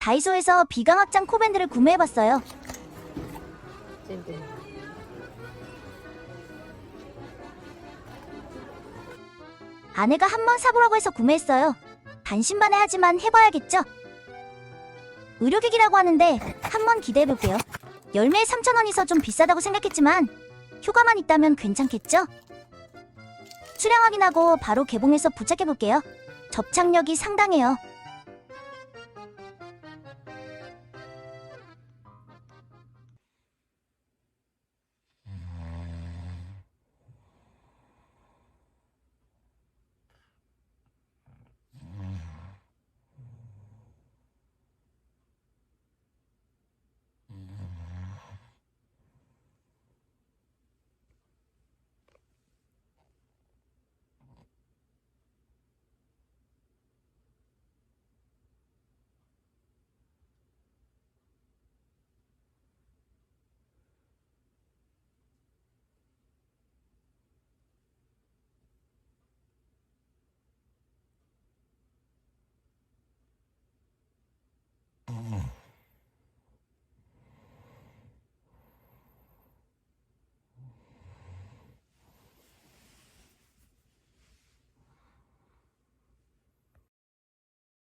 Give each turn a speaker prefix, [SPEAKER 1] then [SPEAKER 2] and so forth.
[SPEAKER 1] 다이소에서 비강 확장 코밴드를 구매해봤어요. 아내가 한 번 사보라고 해서 구매했어요. 반신반의하지만 해봐야겠죠? 의료기기라고 하는데 한 번 기대해볼게요. 열매에 3,000원이서 좀 비싸다고 생각했지만 효과만 있다면 괜찮겠죠? 수량 확인하고 바로 개봉해서 부착해볼게요. 접착력이 상당해요.